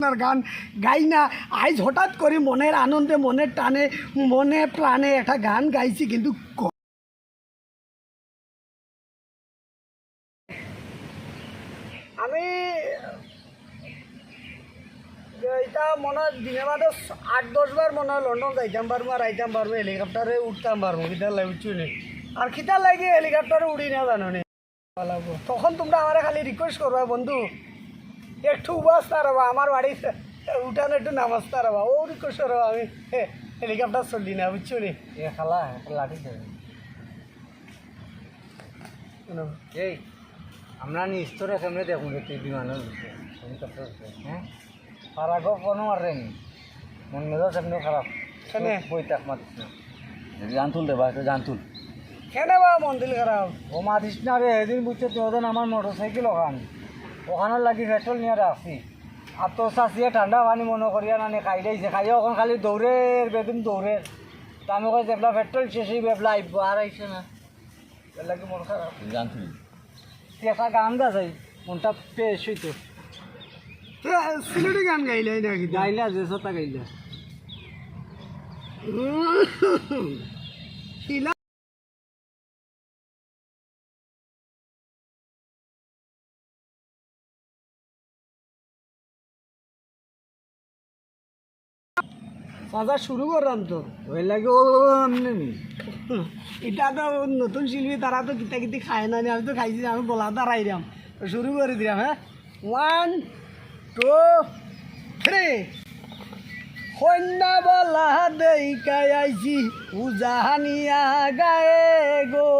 আপনার গান গাই না। আজ হঠাৎ করে মনের আনন্দে, মনের টানে, মনে প্রাণে একটা গান গাইছি, কিন্তু আমি এটা মনে হয় দিনে বাদে আট, দশ বার মনে হয় লন্ডন যাইতাম পারব আর আইতাম পারব, হেলিকপ্টারে উঠতাম পারব কিতার লাগে উঠছি আর কিতার লাগে হেলিকপ্টারে উড়ি না জানো নি। তখন তোমরা আমার খালি রিকোয়েস্ট করবা, বন্ধু। একটু উবাসতা রবা আমার বাড়ি উঠানে একটু নামাজতা রবা ও রিকোয়েস্ট করবা আমি। হেলিকপ্টার চলি না বুঝছ নি? এ খালা লাঠি। এই আমরা নি স্তরে কেমনে দেখুন রে তুই বিমানের হেলিকপ্টার হ্যাঁ? পারা গো কোনো মারে নি। মন মেজাজ এমনি খারাপ। কেনে? বই তাক মাতিস না। গান তুল দে ভাই গান তুল। কেনে বা মন্দির খারাপ? ও মাতিস না রে এদিন বুঝছে তুই আমার মোটর সাইকেল ওখান ওখানে লাগি পেট্রোল নিয়ে রাখছি আর তো চাষিয়ে ঠান্ডা পানি মনে করিয়া না খাই দিয়েছে খাইয়া ওখানে খালি দৌড়ে বেদিন দৌড়ে তা আমি কই যেবলা পেট্রোল শেষই বেবলা আইব আর আইসে না। লাগি মন খারাপ একটা গান গা যাই মনটা পেশ হইতো তো গান গাইলে নাকি গাইলা যে সতা গাইলা। সাজা শুরু করলাম তো। ওই লাগে ও এটা তো নতুন শিল্পী তারা তো কিতা কিতি খায় না নি, আমি তো খাইছি আমি গলা দাঁড়াই দিলাম শুরু করে দিলাম হ্যাঁ? ওয়ান টু থ্রি কন্যা বলা দেই কাইছি উজাহানিয়া গায়ে গো।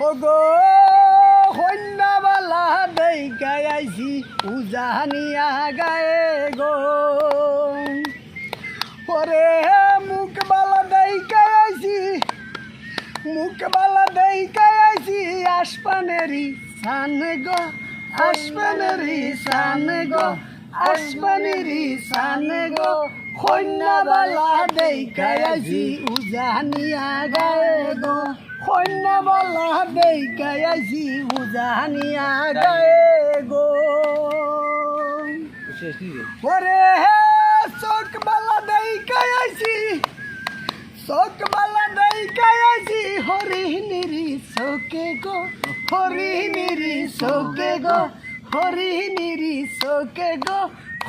ও গো কন্যা বলা দেই কাইছি উজাহানিয়া গায়ে গো ওরে মুখ বালা দেই কাইছি মুখ বালা দেই কাইছি আসপানেরি সান গো আসপানেরি সান গো আসপানেরি সান গো কন্যা বালা উজানিয়া গায়ে গো। কন্যা বালা উজানিয়া গায়ে গো। ওরে হে চোখ বালা দেই কায়াছি চোখ বালা দেই কায়াছি হরি নিরি চোকে গো। হরি নিরি চোকে গো হরি নিরি চোকে গো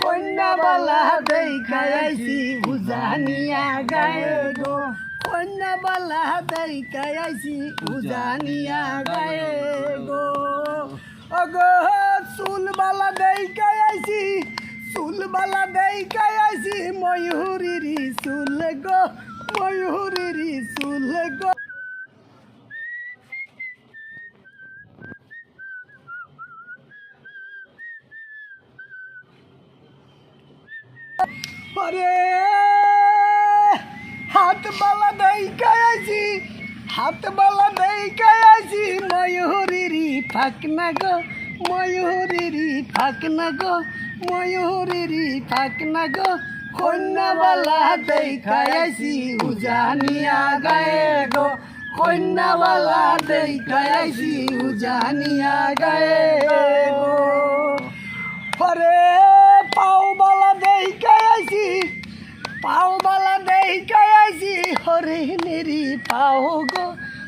কন্যা বালা দেই কায়াছি উজানিয়া গায়ে গো। কন্যা বালা দেই কায়াছি উজানিয়া গায়ে গো। অগো চুল বালা দেই কায়াছি চুল বালা দেই কায়াছি ময়ূরিরি চুল গো, ময়ূরিরি চুল গো। আরে হাত বালা দেই কায়াছি হাত বালা দেই কায়াছি ময়ূরিরি ফাকনা গো, ময়ূরিরি ফাকনা গো, ময়ূরিরি ফাকনা গো। কন্যা বালা দেই কায়াছি উজানিয়া গায়ে গো। কন্যা বালা দেই কায়াছি উজানিয়া গায়ে গো। পরে হরি নিরি পাও গো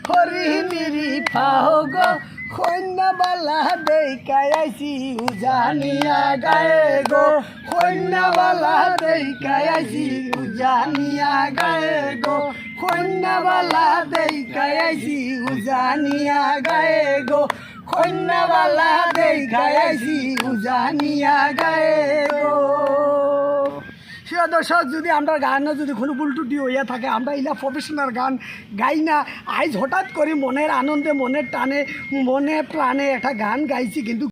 হরি পাও গো। কন্যা বালা দেই কায়াছি উজানিয়া গায়ে গো। কন্যা বালা দেই কায়াছি উজানিয়া গায়ে গো। কন্যা বালা দেই কায়াছি উজানিয়া গায়ে গো। কন্যা বালা দেই কায়াছি উজানিয়া গায়ে গো। প্রিয় দর্শক, যদি আমরা গান, যদি কোনো ভুল টুটি হইয়া থাকে, আমরা ইলা প্রফেশনাল গান গাই না। আজ হঠাৎ করে মনের আনন্দে, মনের টানে, মনে প্রাণে একটা গান গাইছি, কিন্তু